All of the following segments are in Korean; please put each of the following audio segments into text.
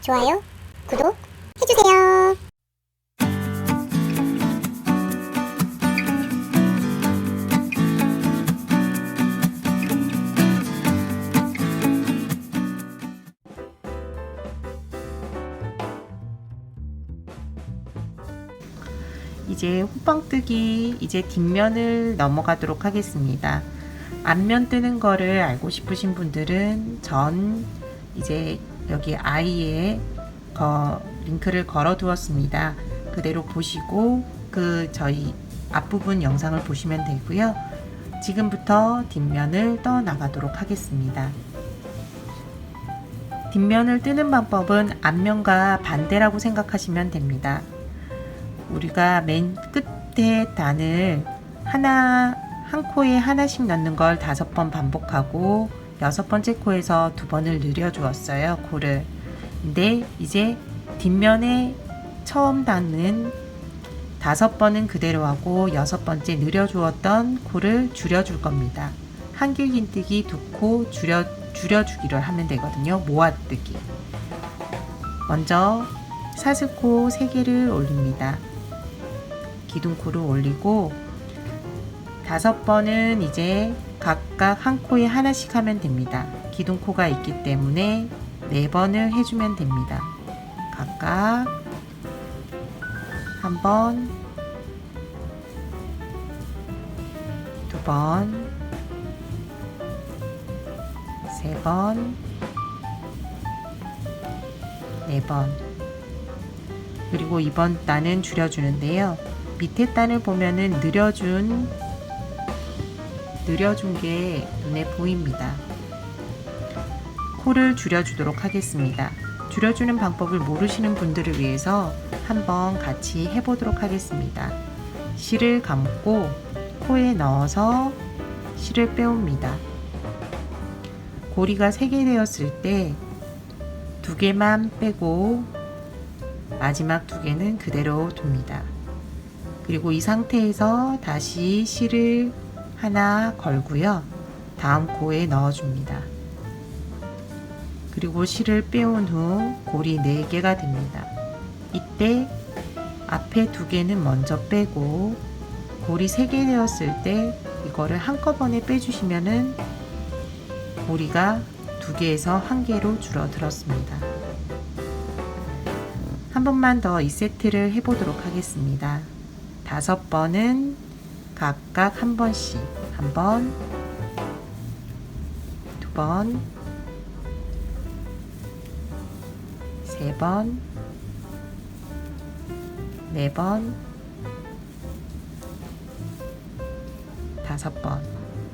좋아요, 구독 해주세요. 이제 호빵뜨기 이제 뒷면을 넘어가도록 하겠습니다. 앞면 뜨는 거를 알고 싶으신 분들은 전 이제 여기 아이에 거, 링크를 걸어 두었습니다. 그대로 보시고 그 저희 앞부분 영상을 보시면 되고요. 지금부터 뒷면을 떠 나가도록 하겠습니다. 뒷면을 뜨는 방법은 앞면과 반대라고 생각하시면 됩니다. 우리가 맨 끝에 단을 하나 한 코에 하나씩 넣는 걸 다섯 번 반복하고 여섯 번째 코에서 두 번을 늘려 주었어요 코를. 근데 이제 뒷면에 처음 닿는 다섯 번은 그대로 하고 여섯 번째 늘려 주었던 코를 줄여 줄 겁니다. 한길 긴뜨기 두 코 줄여 줄여 주기를 하면 되거든요 모아뜨기. 먼저 사슬코 세 개를 올립니다. 기둥코를 올리고 다섯 번은 이제 각각 한 코에 하나씩 하면 됩니다. 기둥코가 있기 때문에 네 번을 해주면 됩니다. 각각 한 번, 두 번, 세 번, 네 번. 그리고 이번 단은 줄여주는데요. 밑에 단을 보면은 느려준 느려준 게 눈에 보입니다. 코를 줄여주도록 하겠습니다. 줄여주는 방법을 모르시는 분들을 위해서 한번 같이 해보도록 하겠습니다. 실을 감고 코에 넣어서 실을 빼옵니다. 고리가 3개 되었을 때두 개만 빼고 마지막 두 개는 그대로 둡니다. 그리고 이 상태에서 다시 실을 하나 걸고요. 다음 코에 넣어줍니다. 그리고 실을 빼온 후 고리 4개가 됩니다. 이때 앞에 두 개는 먼저 빼고 고리 3개 되었을 때 이거를 한꺼번에 빼주시면은 고리가 두 개에서 한 개로 줄어들었습니다. 한 번만 더 이 세트를 해보도록 하겠습니다. 다섯 번은 각각 한 번씩 한 번, 두 번, 세 번, 네 번, 다섯 번.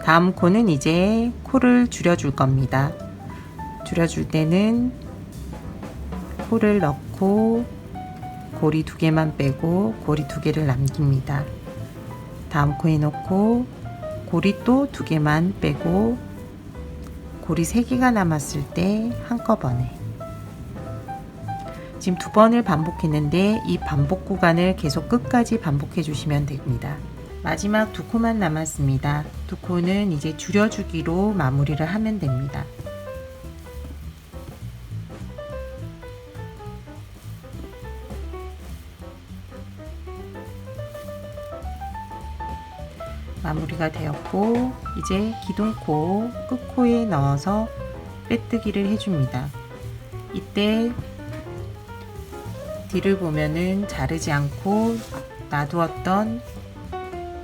다음 코는 이제 코를 줄여줄 겁니다. 줄여줄 때는 코를 넣고 고리 두 개만 빼고 고리 두 개를 남깁니다. 다음 코에 넣고 고리 또 두 개만 빼고 고리 세 개가 남았을 때 한꺼번에 지금 두 번을 반복했는데 이 반복 구간을 계속 끝까지 반복해 주시면 됩니다. 마지막 두 코만 남았습니다. 두 코는 이제 줄여주기로 마무리를 하면 됩니다. 마무리가 되었고 이제 기둥코 끝코에 넣어서 빼뜨기를 해줍니다. 이때 뒤를 보면은 자르지 않고 놔두었던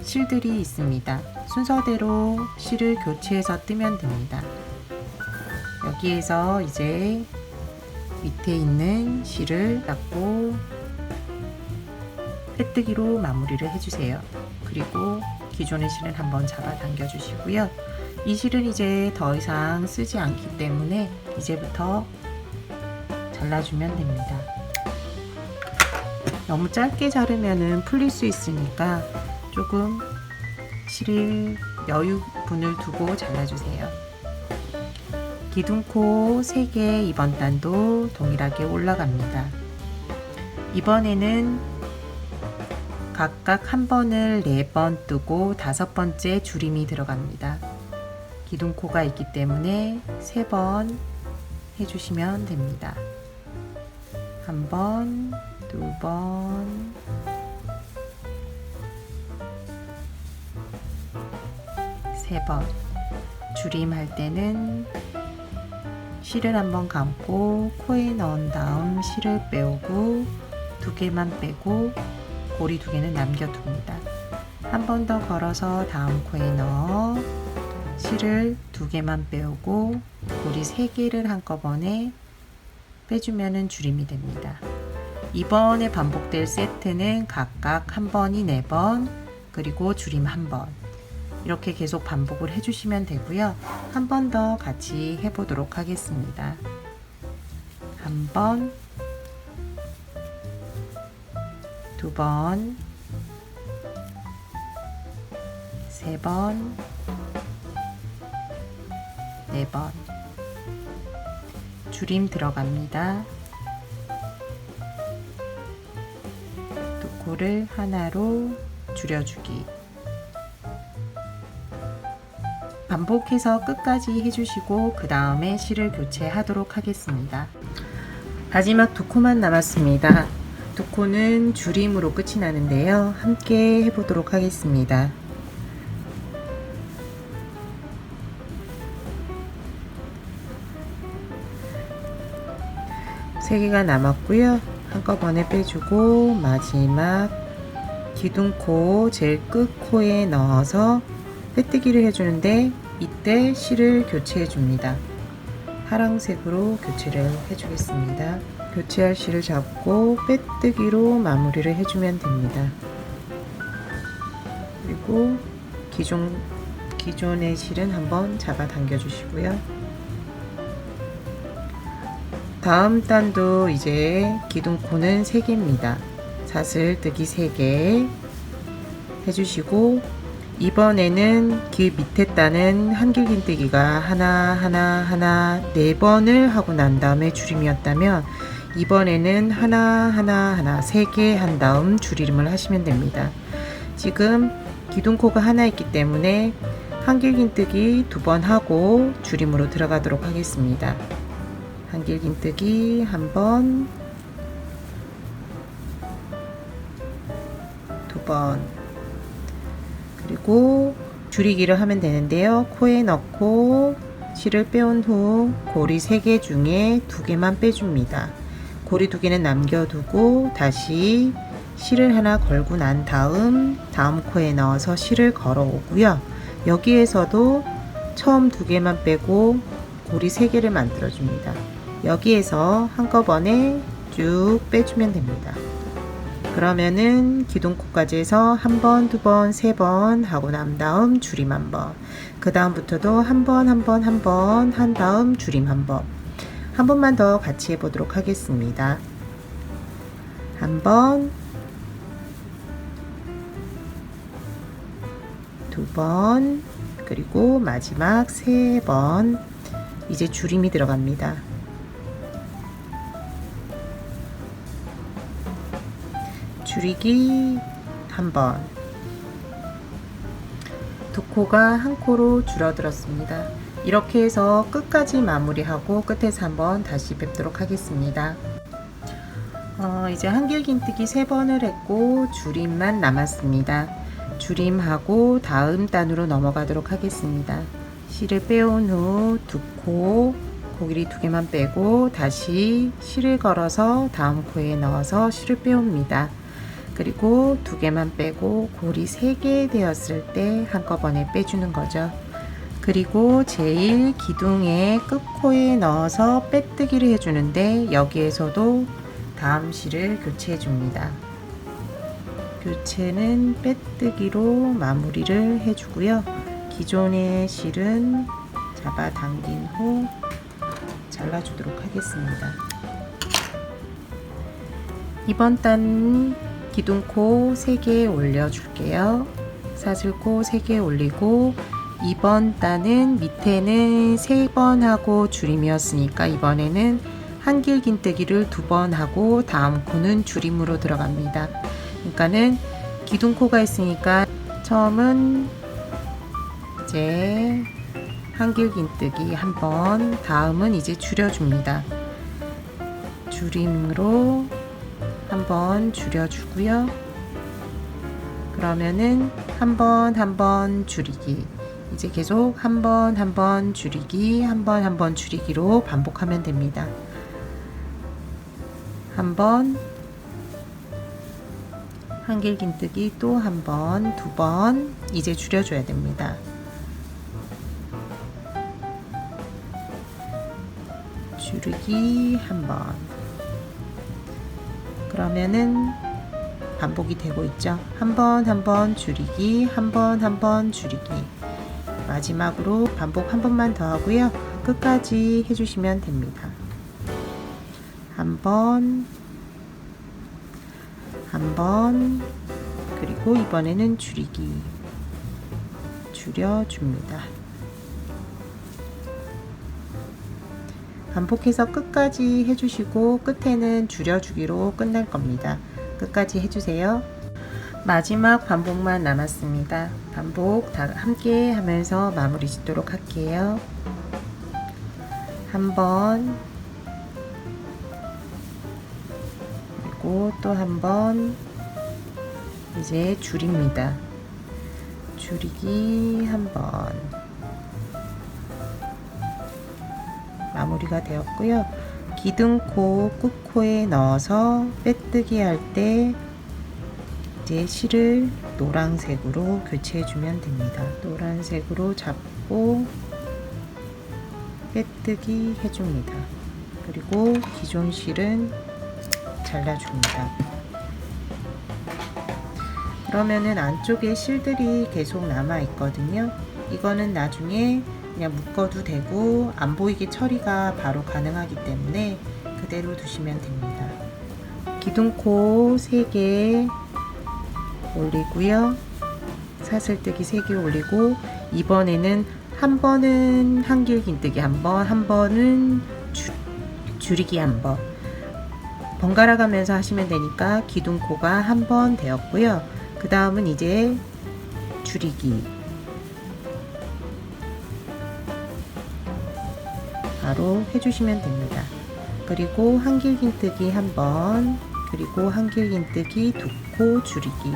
실들이 있습니다. 순서대로 실을 교체해서 뜨면 됩니다. 여기에서 이제 밑에 있는 실을 닦고 빼뜨기로 마무리를 해주세요. 그리고 기존의 실은 한번 잡아 당겨 주시고요. 이 실은 이제 더 이상 쓰지 않기 때문에 이제부터 잘라주면 됩니다. 너무 짧게 자르면은 풀릴 수 있으니까 조금 실을 여유분을 두고 잘라주세요. 기둥코 3개 이번 단도 동일하게 올라갑니다. 이번에는 각각 한 번을 네 번 뜨고 다섯 번째 줄임이 들어갑니다. 기둥코가 있기 때문에 세 번 해주시면 됩니다. 한 번, 두 번, 세 번. 줄임 할 때는 실을 한번 감고 코에 넣은 다음 실을 빼오고 두 개만 빼고 고리 두 개는 남겨둡니다. 한 번 더 걸어서 다음 코에 넣어 실을 두 개만 빼오고 고리 세 개를 한꺼번에 빼주면은 줄임이 됩니다. 이번에 반복될 세트는 각각 한 번이 네 번, 그리고 줄임 한 번. 이렇게 계속 반복을 해주시면 되고요. 한 번 더 같이 해보도록 하겠습니다. 한 번, 두 번, 세 번, 네 번. 줄임 들어갑니다. 두 코를 하나로 줄여주기. 반복해서 끝까지 해주시고 그 다음에 실을 교체하도록 하겠습니다. 마지막 두 코만 남았습니다. 두 코는 줄임으로 끝이 나는데요. 함께 해보도록 하겠습니다. 세 개가 남았고요. 한꺼번에 빼주고 마지막 기둥코 제일 끝 코에 넣어서 빼뜨기를 해주는데 이때 실을 교체해 줍니다. 파랑색으로 교체를 해주겠습니다. 교체 할 실을 잡고 빼뜨기로 마무리를 해주면 됩니다. 그리고 기존 기존의 실은 한번 잡아 당겨 주시고요. 다음 단도 이제 기둥코는 3개입니다. 사슬뜨기 3개 해주시고 이번에는 그 밑에 따는 한길긴뜨기가 하나 하나 하나 네 번을 하고 난 다음에 줄임이었다면 이번에는 하나 하나 하나 세 개 한 다음 줄임을 하시면 됩니다. 지금 기둥코가 하나 있기 때문에 한길긴뜨기 두 번 하고 줄임으로 들어가도록 하겠습니다. 한길긴뜨기 한 번, 두 번, 그리고 줄이기를 하면 되는데요. 코에 넣고 실을 빼온 후 고리 3개 중에 2개만 빼줍니다. 고리 2개는 남겨두고 다시 실을 하나 걸고 난 다음 다음 코에 넣어서 실을 걸어 오고요. 여기에서도 처음 2개만 빼고 고리 3개를 만들어 줍니다. 여기에서 한꺼번에 쭉 빼주면 됩니다. 그러면은 기둥코까지 해서 한 번, 두 번, 세 번 하고 난 다음 줄임 한 번. 그 다음부터도 한 번, 한 번, 한 번 한 다음 줄임 한 번. 한 번만 더 같이 해보도록 하겠습니다. 한 번, 두 번, 그리고 마지막 세 번. 이제 줄임이 들어갑니다. 줄이기 한 번. 두 코가 한 코로 줄어들었습니다. 이렇게 해서 끝까지 마무리하고 끝에서 한번 다시 뵙도록 하겠습니다. 어, 이제 한길긴뜨기 세 번을 했고 줄임만 남았습니다. 줄임하고 다음 단으로 넘어가도록 하겠습니다. 실을 빼온 후 두 코, 고기리 두 개만 빼고 다시 실을 걸어서 다음 코에 넣어서 실을 빼옵니다. 그리고 두 개만 빼고 고리 세 개 되었을 때 한꺼번에 빼주는 거죠. 그리고 제일 기둥의 끝코에 넣어서 빼뜨기를 해주는데 여기에서도 다음 실을 교체해 줍니다. 교체는 빼뜨기로 마무리를 해주고요. 기존의 실은 잡아 당긴 후 잘라주도록 하겠습니다. 이번 단 기둥코 3개 올려줄게요. 사슬코 3개 올리고 이번 단은 밑에는 3번 하고 줄임이었으니까 이번에는 한길긴뜨기를 두 번 하고 다음 코는 줄임으로 들어갑니다. 그러니까는 기둥코가 있으니까 처음은 이제 한길긴뜨기 한 번, 다음은 이제 줄여줍니다. 줄임으로 한 번 줄여주고요. 그러면은 한 번 한 번 줄이기. 이제 계속 한 번 한 번 줄이기, 한 번 한 번 줄이기로 반복하면 됩니다. 한 번, 한길긴뜨기 또 한 번, 두 번, 이제 줄여줘야 됩니다. 줄이기 한 번. 그러면은 반복이 되고 있죠. 한 번, 한 번 줄이기, 한 번, 한 번 줄이기. 마지막으로 반복 한 번만 더 하고요. 끝까지 해주시면 됩니다. 한 번, 한 번, 그리고 이번에는 줄이기. 줄여줍니다. 반복해서 끝까지 해주시고 끝에는 줄여주기로 끝날 겁니다. 끝까지 해주세요. 마지막 반복만 남았습니다. 반복 다 함께 하면서 마무리 짓도록 할게요. 한 번, 그리고 또 한 번, 이제 줄입니다. 줄이기 한 번. 마무리가 되었고요. 기둥코 끝코에 넣어서 빼뜨기 할때 이제 실을 노란색으로 교체해 주면 됩니다. 노란색으로 잡고 빼뜨기 해줍니다. 그리고 기존 실은 잘라줍니다. 그러면은 안쪽에 실들이 계속 남아 있거든요. 이거는 나중에 그냥 묶어도 되고 안 보이게 처리가 바로 가능하기 때문에 그대로 두시면 됩니다. 기둥코 3개 올리고요. 사슬뜨기 3개 올리고 이번에는 한 번은 한길긴뜨기 한 번, 한 번은 줄, 줄이기 한 번. 번갈아 가면서 하시면 되니까 기둥코가 한 번 되었고요. 그 다음은 이제 줄이기 바로 해주시면 됩니다. 그리고 한길긴뜨기 한 번, 그리고 한길긴뜨기 두 코 줄이기.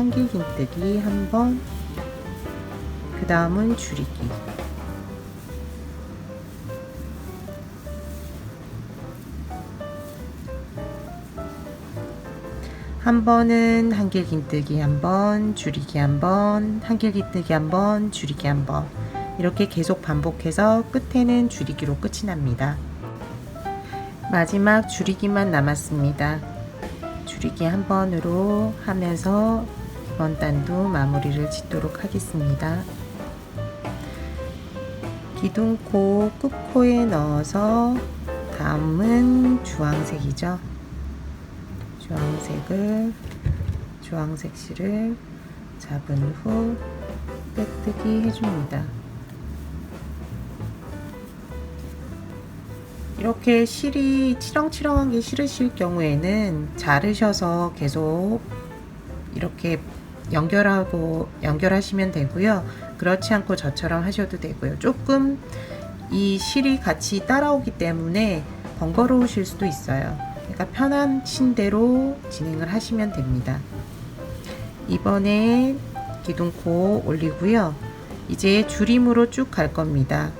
한 길 긴뜨기 한 번, 그 다음은 줄이기. 한 번은 한길 긴뜨기 한 번, 줄이기 한 번, 한길 긴뜨기 한 번, 줄이기 한 번. 이렇게 계속 반복해서 끝에는 줄이기로 끝이 납니다. 마지막 줄이기만 남았습니다. 줄이기 한 번으로 하면서 이번 단도 마무리를 짓도록 하겠습니다. 기둥코 끝코에 넣어서 다음은 주황색이죠. 주황색을 주황색 실을 잡은 후 빼뜨기 해줍니다. 이렇게 실이 치렁치렁한 게 싫으실 경우에는 자르셔서 계속 이렇게 연결하고 연결하시면 되고요. 그렇지 않고 저처럼 하셔도 되고요. 조금 이 실이 같이 따라오기 때문에 번거로우실 수도 있어요. 그러니까 편하신 대로 진행을 하시면 됩니다. 이번에 기둥코 올리고요. 이제 줄임으로 쭉 갈 겁니다.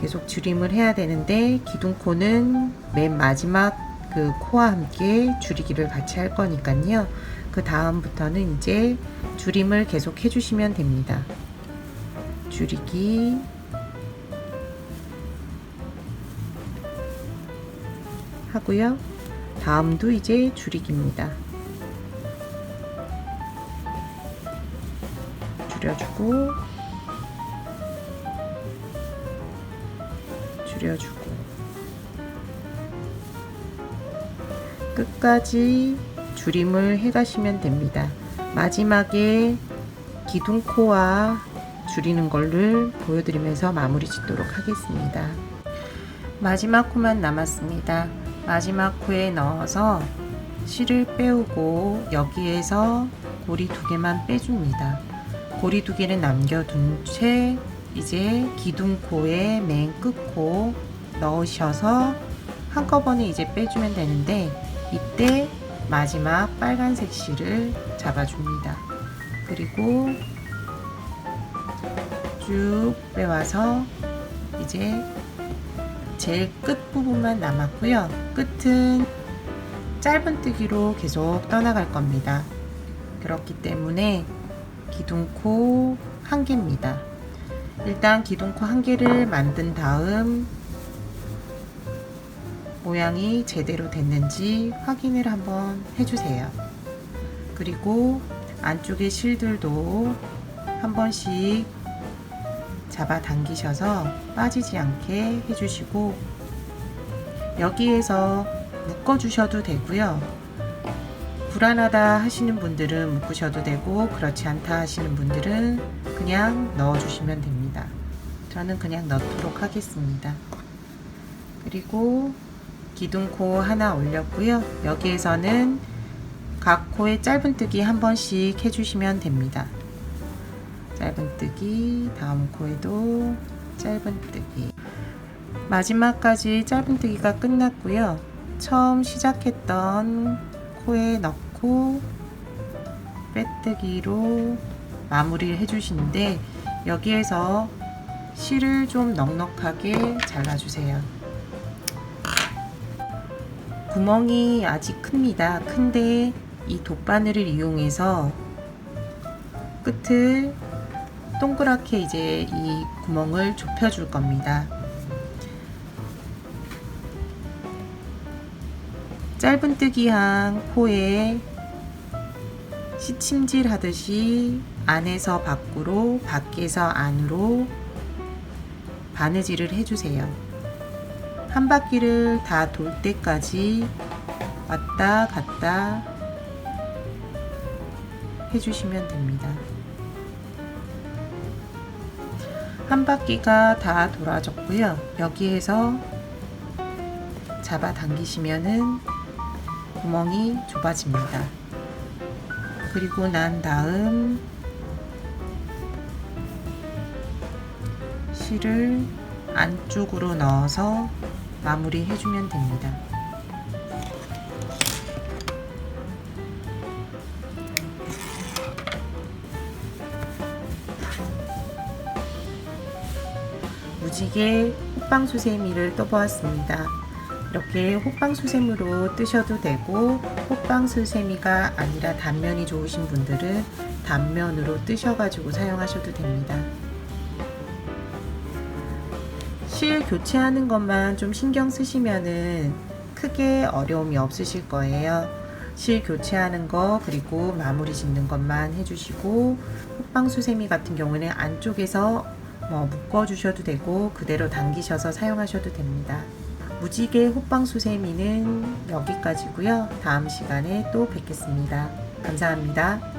계속 줄임을 해야 되는데 기둥코는 맨 마지막 그 코와 함께 줄이기를 같이 할 거니까요. 그 다음부터는 이제 줄임을 계속 해주시면 됩니다. 줄이기 하고요. 다음도 이제 줄이기입니다. 줄여주고 줄여주고 끝까지 줄임을 해가시면 됩니다. 마지막에 기둥코와 줄이는 걸를 보여드리면서 마무리 짓도록 하겠습니다. 마지막 코만 남았습니다. 마지막 코에 넣어서 실을 빼우고 여기에서 고리 두 개만 빼줍니다. 고리 두 개를 남겨둔 채 이제 기둥코의 맨 끝코 넣으셔서 한꺼번에 이제 빼주면 되는데 이때 마지막 빨간색 실을 잡아줍니다. 그리고 쭉 빼와서 이제 제일 끝 부분만 남았고요. 끝은 짧은뜨기로 계속 떠나갈 겁니다. 그렇기 때문에 기둥코 한 개입니다. 일단 기둥코 한 개를 만든 다음 모양이 제대로 됐는지 확인을 한번 해주세요. 그리고 안쪽의 실들도 한 번씩 잡아 당기셔서 빠지지 않게 해주시고 여기에서 묶어 주셔도 되고요. 불안하다 하시는 분들은 묶으셔도 되고 그렇지 않다 하시는 분들은 그냥 넣어 주시면 됩니다. 저는 그냥 넣도록 하겠습니다. 그리고 기둥코 하나 올렸고요. 여기에서는 각 코에 짧은뜨기 한 번씩 해주시면 됩니다. 짧은뜨기, 다음 코에도 짧은뜨기. 마지막까지 짧은뜨기가 끝났고요. 처음 시작했던 코에 넣고 빼뜨기로 마무리를 해주시는데 여기에서 실을 좀 넉넉하게 잘라주세요. 구멍이 아직 큽니다. 큰데 이 돗바늘을 이용해서 끝을 동그랗게 이제 이 구멍을 좁혀 줄 겁니다. 짧은뜨기한 코에 시침질 하듯이 안에서 밖으로, 밖에서 안으로 바느질을 해주세요. 한 바퀴를 다 돌 때까지 왔다 갔다 해주시면 됩니다. 한 바퀴가 다 돌아졌고요. 여기에서 잡아 당기시면은 구멍이 좁아집니다. 그리고 난 다음 실을 안쪽으로 넣어서 마무리 해주면 됩니다. 무지개 호빵 수세미를 떠보았습니다. 이렇게 호빵 수세미로 뜨셔도 되고 호빵 수세미가 아니라 단면이 좋으신 분들은 단면으로 뜨셔가지고 사용하셔도 됩니다. 실 교체하는 것만 좀 신경 쓰시면은 크게 어려움이 없으실 거예요. 실 교체하는 거 그리고 마무리 짓는 것만 해주시고 호빵수세미 같은 경우는 안쪽에서 뭐 묶어 주셔도 되고 그대로 당기셔서 사용하셔도 됩니다. 무지개 호빵수세미는 여기까지고요. 다음 시간에 또 뵙겠습니다. 감사합니다.